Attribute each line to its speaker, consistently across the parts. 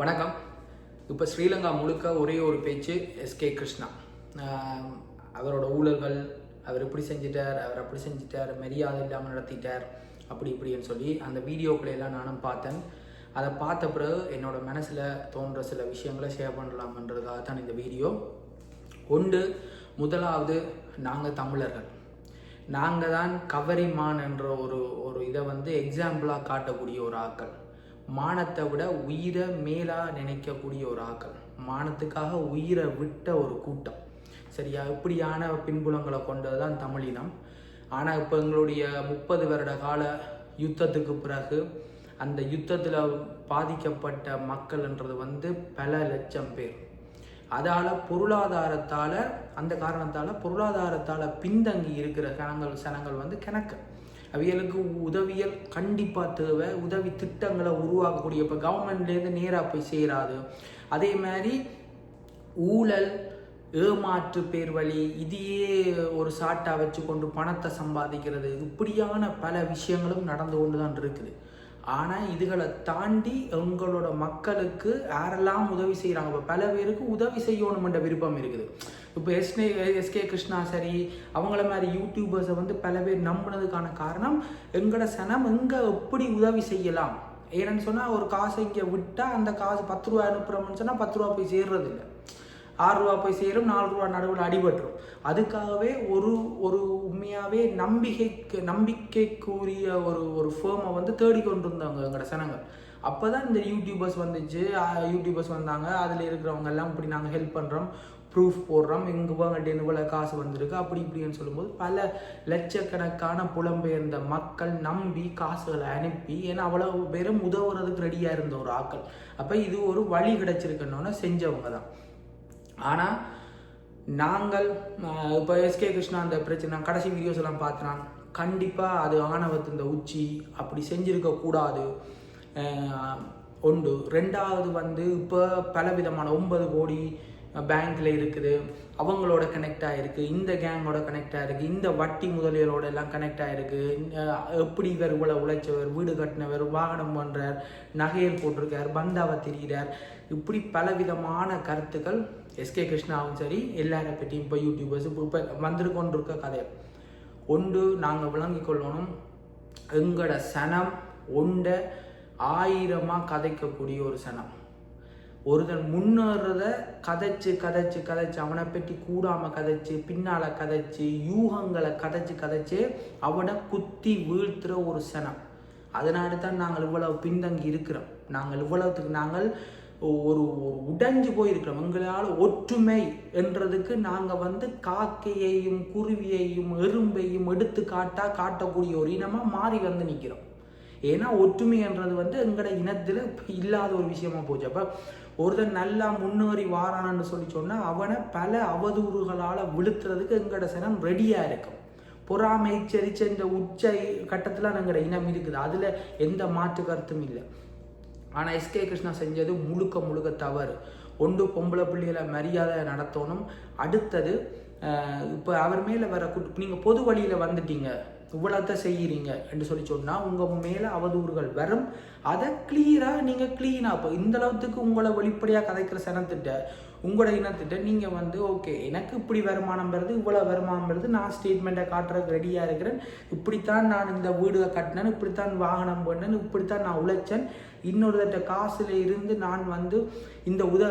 Speaker 1: வணக்கம். இப்போ ஸ்ரீலங்கா முழுக்க ஒரே ஒரு பேச்சு எஸ்கே கிருஷ்ணா அவரோட ஊழல்கள் அவர் இப்படி செஞ்சிட்டார் அவர் அப்படி செஞ்சிட்டார் மரியாதை இல்லாமல் நடத்திட்டார் அப்படி இப்படின்னு சொல்லி அந்த வீடியோக்களை எல்லாம் நானும் பார்த்தேன். அதை பார்த்த பிறகு என்னோடய மனசில் தோன்ற சில விஷயங்களை ஷேர் பண்ணலாம்ன்றதுக்காக தான் இந்த வீடியோ. ஒன்று முதலாவது நாங்கள் தமிழர்கள். நாங்கள் தான் கவரிமான் என்ற ஒரு ஒரு இதை வந்து எக்ஸாம்பிளாக காட்டக்கூடிய ஒரு ஆக்கள் மானத்தை விட உயிரை மேலாக நினைக்கக்கூடிய ஒரு ஆக்கள். மானத்துக்காக உயிரை விட்ட ஒரு கூட்டம். சரியா? இப்படியான பின்புலங்களை கொண்டது தான் தமிழினம் ஆனால் இப்போ எங்களுடைய முப்பது வருட கால யுத்தத்துக்கு பிறகு அந்த யுத்தத்தில் பாதிக்கப்பட்ட மக்கள்ன்றது வந்து பல லட்சம் பேர். அதால் பொருளாதாரத்தால் அந்த காரணத்தால் பொருளாதாரத்தால் பின்தங்கி இருக்கிற கணங்கள் சனங்கள் வந்து கிணக்க. அவியலுக்கு உதவியல் கண்டிப்பாக தேவை. உதவி திட்டங்களை உருவாக்கக்கூடிய இப்போ கவர்மெண்ட்லேருந்து நேராக போய் சேராது. அதே மாதிரி ஊழல் ஏமாற்று பேர் வழி இதையே ஒரு சாட்டா வச்சு கொண்டு பணத்தை சம்பாதிக்கிறது இப்படியான பல விஷயங்களும் நடந்து கொண்டு தான் இருக்குது. ஆனால் இதுகளை தாண்டி எங்களோட மக்களுக்கு யாரெல்லாம் உதவி செய்கிறாங்க இப்போ பல பேருக்கு உதவி செய்யணுமென்ற விருப்பம் இருக்குது. இப்போ எஸ்னே எஸ்கே கிருஷ்ணா சரி அவங்கள மாதிரி யூடியூபர்ஸை வந்து பல பேர் நம்பினதுக்கான காரணம் எங்களோட சனம் எங்கே எப்படி உதவி செய்யலாம்? ஏன்னு சொன்னால் ஒரு காசை இங்கே விட்டால் அந்த காசு பத்து ரூபா அனுப்புகிறோம்னு சொன்னால் பத்து ரூபா போய் சேர்றதில்லை. ஆறு ரூபா போய் சேரும் நாலு ரூபா நடுவில் அடிபட்டுரும். அதுக்காகவே ஒரு ஒரு உண்மையாகவே நம்பிக்கைக்கு நம்பிக்கைக்குரிய ஒரு ஒரு ஃபேமை வந்து தேடிக்கொண்டு இருந்தாங்க எங்களோட சனங்கள். அப்போ தான் இந்த யூடியூபர்ஸ் வந்துச்சு யூடியூபர்ஸ் வந்தாங்க அதில் இருக்கிறவங்க எல்லாம் இப்படி நாங்கள் ஹெல்ப் பண்ணுறோம் ப்ரூஃப் போடுறோம். இங்கே வாங்கிட்டு இவ்வளோ காசு வந்திருக்கு? அப்படி இப்படின்னு சொல்லும்போது பல லட்சக்கணக்கான புலம்பெயர்ந்த மக்கள் நம்பி காசுகளை அனுப்பி ஏன்னா அவ்வளவு பேரும் உதவுறதுக்கு ரெடியாக இருந்த ஒரு ஆக்கள் அப்போ இது ஒரு வழி கிடைச்சிருக்கணுன்னு செஞ்சவங்க தான். ஆனால் நாங்கள் இப்போ எஸ்கே கிருஷ்ணா அந்த பிரச்சனை கடைசி வீடியோஸ் எல்லாம் பார்த்தேன் கண்டிப்பாக அது ஆணவத்தின் உச்சி. அப்படி செஞ்சிருக்க கூடாது. அஹ் ஒன்று ரெண்டாவது வந்து இப்போ பலவிதமான ஒன்பது கோடி பேங்க்ல இருக்குது அவங்களோட கனெக்ட் ஆகிருக்கு இந்த கேங்கோட கனெக்ட் ஆகிருக்கு இந்த வட்டி முதலியலோட எல்லாம் கனெக்ட் ஆகிருக்கு எப்படி இவர் இவ்வளோ உழைச்சவர் வீடு கட்டினவர் வாகனம் பண்ணுறார் நகையல் போட்டிருக்கார் பந்தாவை திரிகிறார் இப்படி பலவிதமான கருத்துக்கள் எஸ்கே கிருஷ்ணாவும் சரி எல்லாரை பற்றியும் இப்போ யூடியூபர்ஸ் இப்போ இப்போ இருக்க கொண்டிருக்க கதை. ஒன்று நாங்கள் விளங்கி கொள்ளணும். எங்களோட சனம் ஒண்ட ஆயிரமாக கதைக்கக்கூடிய ஒரு சனம். ஒருத்தன் முன்னேறத கதைச்சு கதைச்சு கதைச்சு அவனை பற்றி கூடாம கதைச்சு பின்னால கதைச்சு யூகங்களை கதைச்சு கதைச்சு அவனை குத்தி வீழ்த்துற ஒரு சனம். அதனால தான் நாங்கள் இவ்வளவு பின்தங்கி இருக்கிறோம். நாங்கள் இவ்வளவுத்துக்கு நாங்கள் ஒரு ஒரு உடைஞ்சு போயிருக்கிறோம். எங்களால் ஒற்றுமை என்றதுக்கு நாங்கள் வந்து காக்கையையும் குருவியையும் எறும்பையும் எடுத்து காட்டா காட்டக்கூடிய ஒரு இனமாக மாறி வந்து நிற்கிறோம் ஏன்னா ஒற்றுமைன்றது வந்து எங்களோட இனத்தில் இல்லாத ஒரு விஷயமா போச்சு. அப்போ ஒருத்தன் நல்லா முன்னேறி வாரானன்னு சொல்லி சொன்னால் அவனை பல அவதூறுகளால் விழுத்துறதுக்கு எங்களோட சனம் ரெடியாக இருக்கும். பொறாமை எச்சரிச்ச இந்த உச்ச கட்டத்தில் எங்களோட இனம் இருக்குது. அதில் எந்த மாற்று கருத்தும் இல்லை. ஆனால் எஸ்கே கிருஷ்ணா செஞ்சது முழுக்க முழுக்க தவறு. ஒன்று பொம்பளை பிள்ளைகளை மரியாதை நடத்தணும். அடுத்தது இப்போ அவர் மேலே வர குட் நீங்கள் பொது வழியில் வந்துட்டீங்க. இவ்வளோத்த செய்கிறீங்க என்று சொல்லி சொன்னால் உங்கள் மேலே அவதூறுகள் வரும். அதை கிளியராக நீங்கள் க்ளீனாக இப்போ இந்த அளவுக்கு உங்களை வெளிப்படையாக கதைக்கிற சனத்திட்ட உங்களோட இனத்திட்ட நீங்கள் வந்து ஓகே எனக்கு இப்படி வருமானம் வருது இவ்வளோ வருமானம் வருது நான் ஸ்டேட்மெண்ட்டை காட்டுறதுக்கு ரெடியாக இருக்கிறேன். இப்படித்தான் நான் இந்த வீடு கட்டினேன் இப்படித்தான் வாகனம் பண்ணேன் இப்படித்தான் நான் உழைச்சேன். இன்னொருத்த காசுல இருந்து நான் வந்து இந்த உத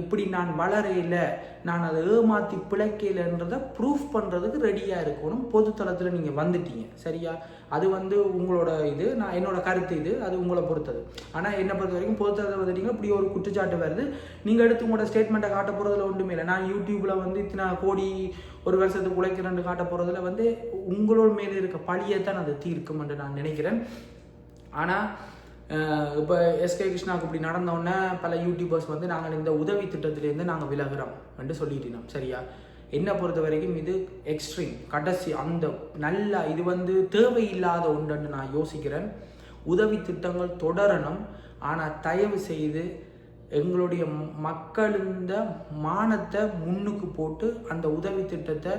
Speaker 1: இப்படி நான் வளரையில் நான் அதை ஏமாற்றி பிழைக்கலைன்றதை ப்ரூஃப் பண்ணுறதுக்கு ரெடியாக இருக்கணும். பொதுத்தளத்தில் நீங்கள் வந்துட்டீங்க. சரியா? அது வந்து உங்களோட இது நான் என்னோட கருத்து இது அது உங்களை பொறுத்தது. ஆனால் என்னை பொறுத்த வரைக்கும் பொறுத்ததை பார்த்தீங்கன்னா இப்படி ஒரு குற்றச்சாட்டு வருது. நீங்கள் எடுத்து உங்களோட ஸ்டேட்மெண்ட்டை காட்ட போகிறதுல ஒன்றுமே இல்லை. நான் யூடியூப்பில் வந்து இத்தனை கோடி ஒரு வருஷத்துக்கு உழைக்கிறேன்னு காட்ட போகிறதுல வந்து உங்களோட மேலே இருக்க பழியை தான் அது தீர்க்கும் என்று நான் நினைக்கிறேன். ஆனால் இப்போ எஸ்கே கிருஷ்ணாவுக்கு இப்படி நடந்தோடனே பல யூடியூபர்ஸ் வந்து நாங்கள் இந்த உதவி திட்டத்திலேருந்து நாங்கள் விலகிறோம் என்று சொல்லிட்டோம் சரியா? என்னை பொறுத்த வரைக்கும் இது எக்ஸ்ட்ரீம் கடைசி அந்த நல்ல இது வந்து தேவையில்லாத ஒன்றுன்னு நான் யோசிக்கிறேன். உதவி திட்டங்கள் தொடரணும். ஆனால் தயவு செய்து எங்களுடைய மக்களிந்த மானத்தை முன்னுக்கு போட்டு அந்த உதவி திட்டத்தை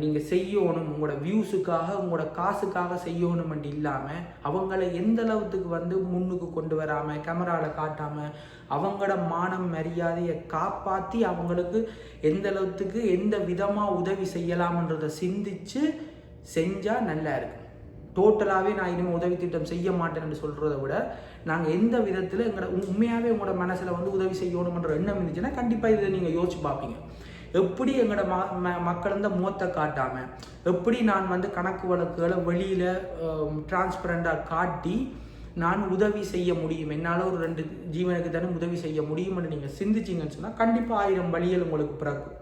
Speaker 1: நீங்கள் செய்யணும் உங்களோட வியூஸுக்காக உங்களோட காசுக்காக செய்யணும் அப்படி இல்லாமல் அவங்கள எந்த அளவுக்கு வந்து முன்னுக்கு கொண்டு வராமல் கேமராவில் காட்டாமல் அவங்களோட மானம் மரியாதையை காப்பாற்றி அவங்களுக்கு எந்த அளவுக்கு எந்த விதமாக உதவி செய்யலாம்ன்றதை சிந்திச்சு செஞ்சால் நல்லா இருக்கும். டோட்டலாகவே நான் இனிமேல் உதவி திட்டம் செய்ய மாட்டேன்னு சொல்கிறத விட நாங்கள் எந்த விதத்தில் எங்களோட உண்மையாகவே உங்களோட மனசில் வந்து உதவி செய்யணுன்ற எண்ணம் இருந்துச்சுன்னா கண்டிப்பாக இதை நீங்கள் யோசிச்சு பார்ப்பீங்க. எப்படி எங்களோட ம ம மக்கள் வந்து முகத்தை காட்டாமல் எப்படி நான் வந்து கணக்கு வழக்குகளை வெளியில் டிரான்ஸ்பரண்டாக காட்டி நான் உதவி செய்ய முடியும் என்னால் ஒரு ரெண்டு ஜீவனுக்கு தானே உதவி செய்ய முடியும்னு நீங்கள் சிந்திச்சிங்கன்னு சொன்னால் கண்டிப்பாக ஆயிரம் வழிகள் உங்களுக்கு பிறக்கும்.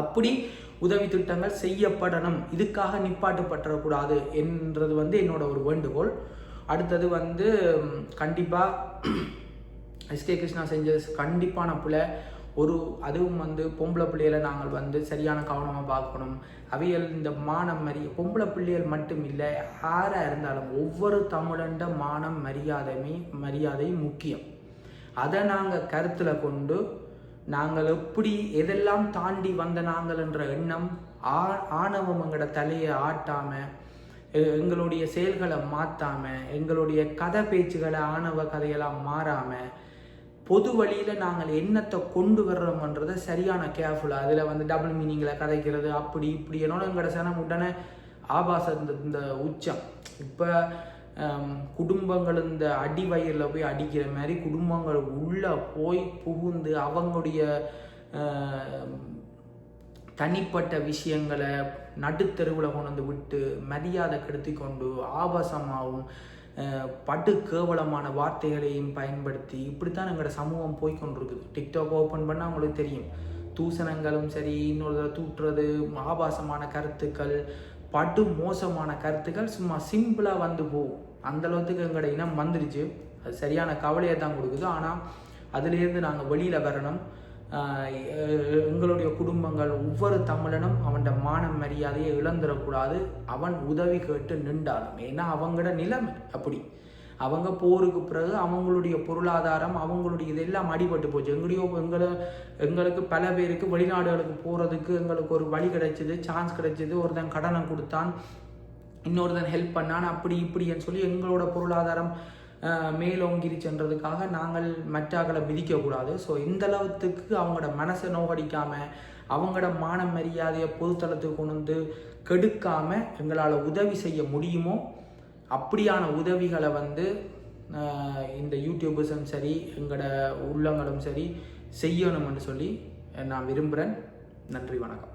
Speaker 1: அப்படி உதவி திட்டங்கள் செய்யப்படணும். இதுக்காக நிப்பாட்டுப்பட்டக்கூடாது என்றது வந்து என்னோட ஒரு வேண்டுகோள். அடுத்தது வந்து கண்டிப்பாக எஸ்கே கிருஷ்ணா செஞ்ச கண்டிப்பான பிள்ளை ஒரு அதுவும் வந்து பொம்பளை பிள்ளைகளை நாங்கள் வந்து சரியான கவனமாக பார்க்கணும். அவையல் இந்த மானம் மரிய பொம்பளை பிள்ளைகள் மட்டும் இல்லை யாராக இருந்தாலும் ஒவ்வொரு தமிழண்ட மானம் மரியாதையுமே மரியாதை முக்கியம். அதை நாங்கள் கருத்தில் கொண்டு நாங்கள் எப்படி எதெல்லாம் தாண்டி வந்த நாங்கள் என்ற எண்ணம் ஆ ஆணவம் எங்களோட தலையை ஆட்டாமல் எங்களுடைய செயல்களை மாற்றாமல் எங்களுடைய கதை பேச்சுகளை ஆணவ கதையெல்லாம் மாறாமல் பொது வழியில் நாங்கள் என்னத்தை கொண்டு வர்றோம்ன்றதை சரியான கேர்ஃபுல்லாக அதில் வந்து டபுள் மீனிங்கில் கதைக்கிறது அப்படி இப்படி என்னோட எங்களோட சனம் உடனே ஆபாச இந்த இந்த உச்சம். இப்போ குடும்பங்கள் இந்த அடி வயிறில் போய் அடிக்கிற மாதிரி குடும்பங்கள் உள்ளே போய் புகுந்து அவங்களுடைய தனிப்பட்ட விஷயங்களை நடுத்தருவில் கொண்டு வந்து விட்டு மரியாதை கெடுத்தி கொண்டு ஆபாசமாகவும் படு கேவலமான வார்த்தைகளையும் பயன்படுத்தி இப்படித்தான் எங்களோட சமூகம் போய்கொண்டிருக்குது டிக்டாக் ஓப்பன் பண்ணால் அவங்களுக்கு தெரியும். தூசணங்களும் சரி இன்னொரு தூட்டுறது ஆபாசமான கருத்துக்கள் படு மோசமான கருத்துக்கள் சும்மா சிம்பிளாக வந்து போகும். அந்த அளவுக்கு எங்களோட இனம் வந்துடுச்சு அது சரியான கவலையை தான் கொடுக்குது. ஆனால் அதுலேருந்து நாங்கள் வெளியில் வரணும். எங்களுடைய குடும்பங்கள் ஒவ்வொரு தமிழனும் அவன் மான மரியாதையை இழந்துடக்கூடாது. அவன் உதவி கேட்டு நின்றாலும். ஏன்னா அவங்களோட நிலைமை அப்படி. அவங்க போருக்கு பிறகு அவங்களுடைய பொருளாதாரம் அவங்களுடைய இதெல்லாம் அடிபட்டு போச்சு. எங்களையோ எங்களை எங்களுக்கு பல பேருக்கு வெளிநாடுகளுக்கு போகிறதுக்கு எங்களுக்கு ஒரு வழி கிடைச்சிது சான்ஸ் கிடைச்சிது. ஒருத்தன் கடனை கொடுத்தான் இன்னொருத்தன் ஹெல்ப் பண்ணான். அப்படி இப்படின்னு சொல்லி எங்களோட பொருளாதாரம் மேலோங்கிரி சென்றதுக்காக நாங்கள் மற்றாக்களை மிதிக்கக்கூடாது. ஸோ இந்தளவுக்கு அவங்களோட மனசை நோகடிக்காமல் அவங்களோட மான மரியாதையை பொதுத்தளத்துக்கு கொண்டு வந்து கெடுக்காமல் எங்களால் உதவி செய்ய முடியுமோ அப்படியான உதவிகளை வந்து இந்த யூடியூபர்ஸும் சரி எங்களோட உள்ளங்களும் சரி செய்யணும்னு சொல்லி நான் விரும்புகிறேன் நன்றி வணக்கம்.